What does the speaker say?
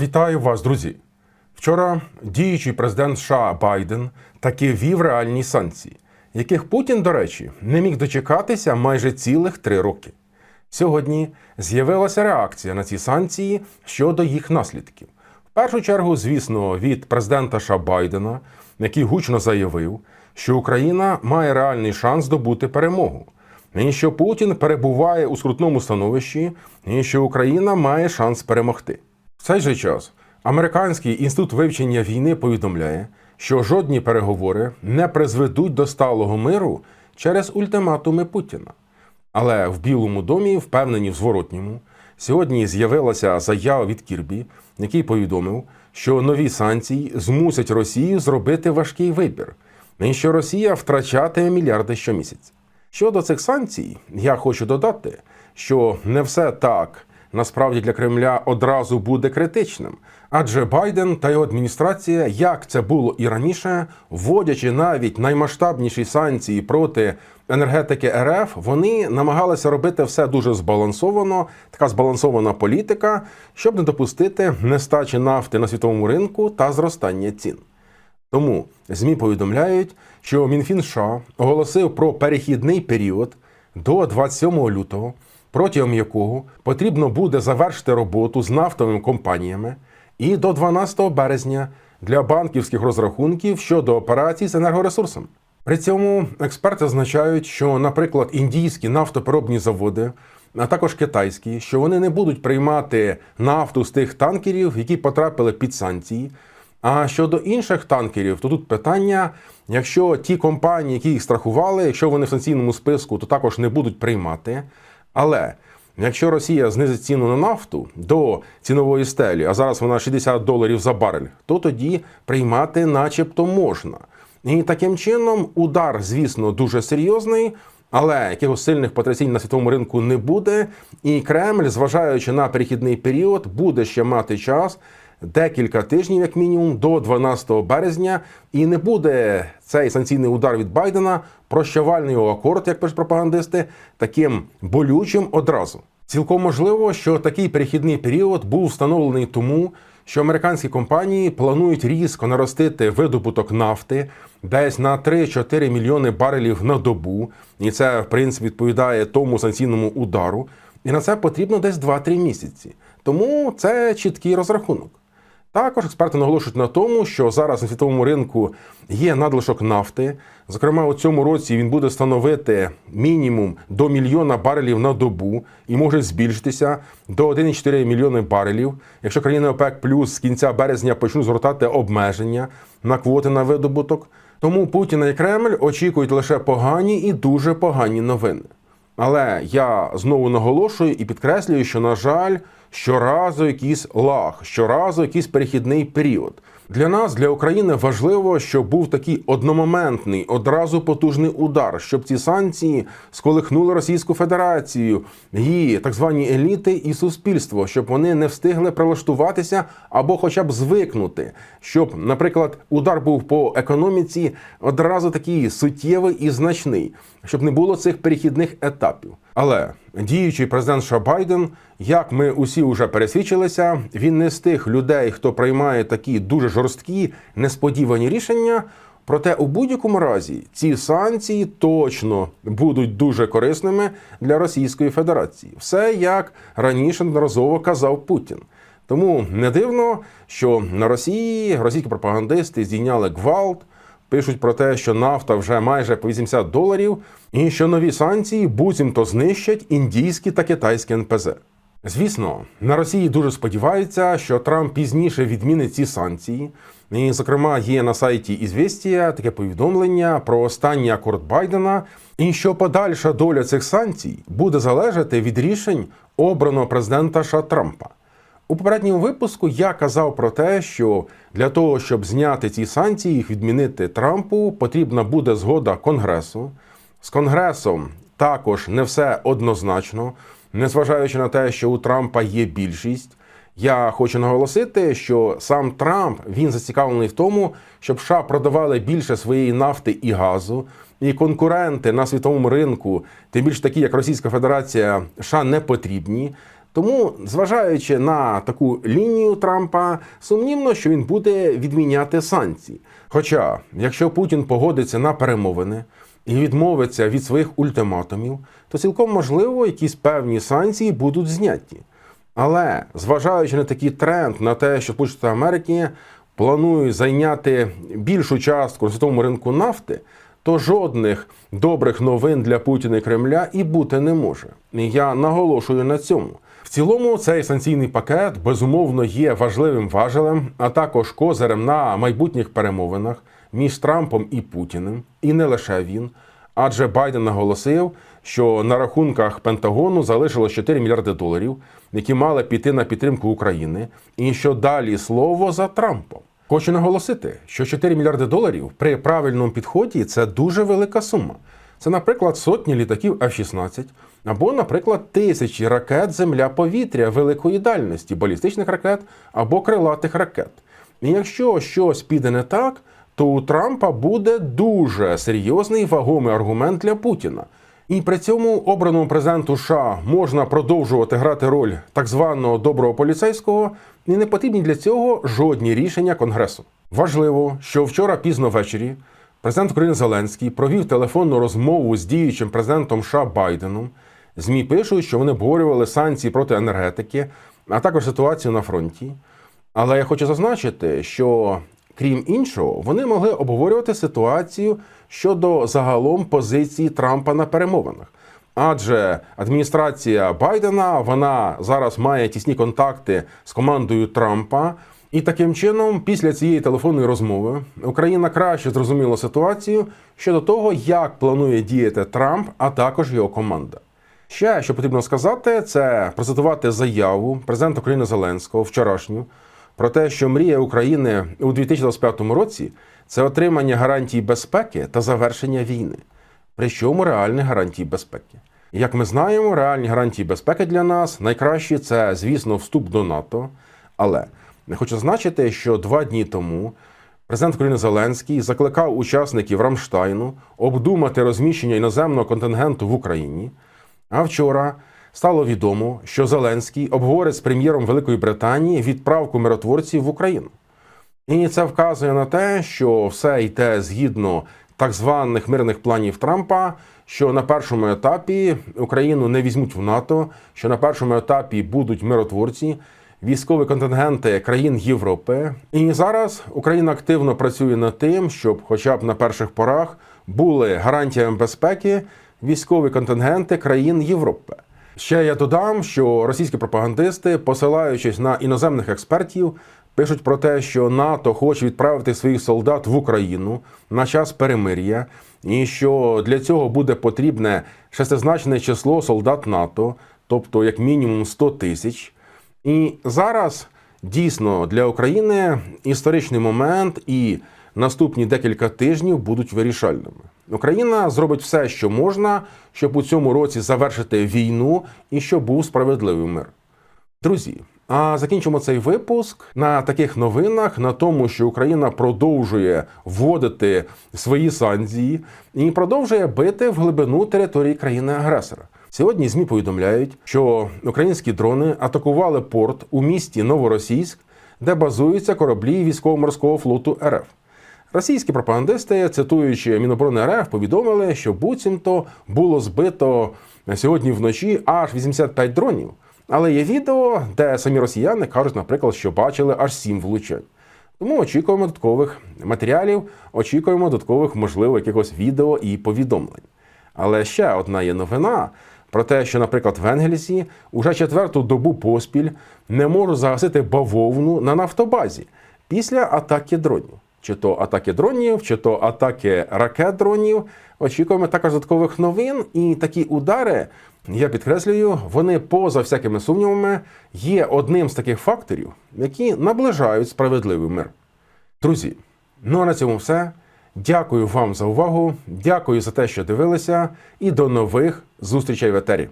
Вітаю вас, друзі! Вчора діючий президент США Байден таки ввів реальні санкції, яких Путін, до речі, не міг дочекатися майже цілих три роки. Сьогодні з'явилася реакція на ці санкції щодо їх наслідків. В першу чергу, звісно, від президента США Байдена, який гучно заявив, що Україна має реальний шанс здобути перемогу, і що Путін перебуває у скрутному становищі, і що Україна має шанс перемогти. В цей же час Американський інститут вивчення війни повідомляє, що жодні переговори не призведуть до сталого миру через ультиматуми Путіна. Але в Білому домі впевнені в зворотньому. Сьогодні з'явилася заява від Кірбі, який повідомив, що нові санкції змусять Росію зробити важкий вибір, і що Росія втрачатиме мільярди щомісяця. Щодо цих санкцій, я хочу додати, що не все так насправді для Кремля одразу буде критичним, адже Байден та його адміністрація, як це було і раніше, вводячи навіть наймасштабніші санкції проти енергетики РФ, вони намагалися робити все дуже збалансовано, така збалансована політика, щоб не допустити нестачі нафти на світовому ринку та зростання цін. Тому ЗМІ повідомляють, що Мінфін США оголосив про перехідний період до 27 лютого, протягом якого потрібно буде завершити роботу з нафтовими компаніями, і до 12 березня для банківських розрахунків щодо операцій з енергоресурсами. При цьому експерти зазначають, що, наприклад, індійські нафтопереробні заводи, а також китайські, що вони не будуть приймати нафту з тих танкерів, які потрапили під санкції. А щодо інших танкерів, то тут питання: якщо ті компанії, які їх страхували, якщо вони в санкційному списку, то також не будуть приймати. Але якщо Росія знизить ціну на нафту до цінової стелі, а зараз вона 60 доларів за барель, то тоді приймати, начебто, можна. І таким чином удар, звісно, дуже серйозний. Але якихось сильних потрясінь на світовому ринку не буде, і Кремль, зважаючи на перехідний період, буде ще мати час декілька тижнів, як мінімум, до 12 березня, і не буде цей санкційний удар від Байдена прощавальний акорд, як пишуть пропагандисти, таким болючим одразу. Цілком можливо, що такий перехідний період був встановлений тому, що американські компанії планують різко наростити видобуток нафти десь на 3-4 мільйони барелів на добу, і це в принципі відповідає тому санкційному удару. І на це потрібно десь 2-3 місяці. Тому це чіткий розрахунок. Також експерти наголошують на тому, що зараз на світовому ринку є надлишок нафти. Зокрема, у цьому році він буде становити мінімум до мільйона барелів на добу і може збільшитися до 1,4 мільйони барелів. Якщо країни ОПЕК плюс з кінця березня почнуть згортати обмеження на квоти на видобуток. Тому Путіна і Кремль очікують лише погані і дуже погані новини. Але я знову наголошую і підкреслюю, що, на жаль, щоразу якийсь лаг, щоразу якийсь перехідний період. Для нас, для України, важливо, щоб був такий одномоментний, одразу потужний удар, щоб ці санкції сколихнули Російську Федерацію, її так звані еліти і суспільство, щоб вони не встигли прилаштуватися або, хоча б звикнути, щоб, наприклад, удар був по економіці одразу такий суттєвий і значний, щоб не було цих перехідних етапів. Але діючий президент США Байден, як ми усі вже пересвідчилися, він не з тих людей, хто приймає такі дуже жорсткі несподівані рішення. Проте у будь-якому разі ці санкції точно будуть дуже корисними для Російської Федерації. Все як раніше неодноразово казав Путін. Тому не дивно, що на Росії російські пропагандисти здійняли гвалт. Пишуть про те, що нафта вже майже по 80 доларів, і що нові санкції буцімто знищать індійські та китайські НПЗ. Звісно, на Росії дуже сподіваються, що Трамп пізніше відмінить ці санкції. І, зокрема, є на сайті Ізвестія таке повідомлення про останній акорд Байдена, і що подальша доля цих санкцій буде залежати від рішень обраного президента США Трампа. У попередньому випуску я казав про те, що для того, щоб зняти ці санкції, їх відмінити Трампу, потрібна буде згода Конгресу. З Конгресом також не все однозначно, незважаючи на те, що у Трампа є більшість. Я хочу наголосити, що сам Трамп він зацікавлений в тому, щоб США продавали більше своєї нафти і газу, і конкуренти на світовому ринку, тим більше такі, як Російська Федерація, США не потрібні. Тому, зважаючи на таку лінію Трампа, сумнівно, що він буде відміняти санкції. Хоча, якщо Путін погодиться на перемовини і відмовиться від своїх ультиматумів, то цілком можливо якісь певні санкції будуть зняті. Але зважаючи на такий тренд, на те, що Сполучені Америки планують зайняти більшу частку на світовому ринку нафти, то жодних добрих новин для Путіна і Кремля і бути не може. Я наголошую на цьому. В цілому цей санкційний пакет безумовно є важливим важелем, а також козирем на майбутніх перемовинах між Трампом і Путіним, і не лише він. Адже Байден наголосив, що на рахунках Пентагону залишилось 4 мільярди доларів, які мали піти на підтримку України, і що далі слово за Трампом. Хочу наголосити, що 4 мільярди доларів при правильному підході це дуже велика сума. Це, наприклад, сотні літаків F-16, або, наприклад, тисячі ракет Земля-повітря великої дальності, балістичних ракет або крилатих ракет. І якщо щось піде не так, то у Трампа буде дуже серйозний вагомий аргумент для Путіна. І при цьому обраному президенту США можна продовжувати грати роль так званого доброго поліцейського, і не потрібні для цього жодні рішення Конгресу. Важливо, що вчора пізно ввечері президент України Зеленський провів телефонну розмову з діючим президентом США Байденом. ЗМІ пишуть, що вони обговорювали санкції проти енергетики, а також ситуацію на фронті. Але я хочу зазначити, що крім іншого, вони могли обговорювати ситуацію щодо загалом позиції Трампа на перемовинах. Адже адміністрація Байдена вона зараз має тісні контакти з командою Трампа, і таким чином, після цієї телефонної розмови, Україна краще зрозуміла ситуацію щодо того, як планує діяти Трамп, а також його команда. Ще що потрібно сказати, це процитувати заяву президента України Зеленського вчорашню про те, що мрія України у 2025 році це отримання гарантій безпеки та завершення війни. Причому реальних гарантій безпеки. Як ми знаємо, реальні гарантії безпеки для нас найкращі це, звісно, вступ до НАТО. Але не хочу зазначити, що два дні тому президент України Зеленський закликав учасників Рамштайну обдумати розміщення іноземного контингенту в Україні. А вчора стало відомо, що Зеленський обговорить з прем'єром Великої Британії відправку миротворців в Україну. І це вказує на те, що все йде згідно так званих мирних планів Трампа, що на першому етапі Україну не візьмуть в НАТО, що на першому етапі будуть миротворці, військові контингенти країн Європи. І зараз Україна активно працює над тим, щоб, хоча б на перших порах, були гарантіями безпеки військові контингенти країн Європи. Ще я додам, що російські пропагандисти, посилаючись на іноземних експертів, пишуть про те, що НАТО хоче відправити своїх солдат в Україну на час перемир'я, і що для цього буде потрібне шестизначне число солдат НАТО, тобто як мінімум 100 тисяч. І зараз дійсно для України історичний момент і наступні декілька тижнів будуть вирішальними. Україна зробить все, що можна, щоб у цьому році завершити війну і щоб був справедливий мир. Друзі, а закінчимо цей випуск на таких новинах, на тому, що Україна продовжує вводити свої санкції і продовжує бити в глибину території країни-агресора. Сьогодні ЗМІ повідомляють, що українські дрони атакували порт у місті Новоросійськ, де базуються кораблі військово-морського флоту РФ. Російські пропагандисти, цитуючи Міноборони РФ, повідомили, що буцімто було збито сьогодні вночі аж 85 дронів. Але є відео, де самі росіяни кажуть, наприклад, що бачили аж 7 влучань. Тому очікуємо додаткових матеріалів, очікуємо додаткових, можливо, якихось відео і повідомлень. Але ще одна є новина про те, що, наприклад, в Енгельсі уже четверту добу поспіль не можуть загасити бавовну на нафтобазі після атаки дронів. Чи то атаки дронів, чи то атаки ракет дронів. Очікуємо також додаткових новин. І такі удари, я підкреслюю, вони поза всякими сумнівами є одним з таких факторів, які наближають справедливий мир. Друзі, ну а на цьому все. Дякую вам за увагу. Дякую за те, що дивилися, і до нових зустрічей в етері.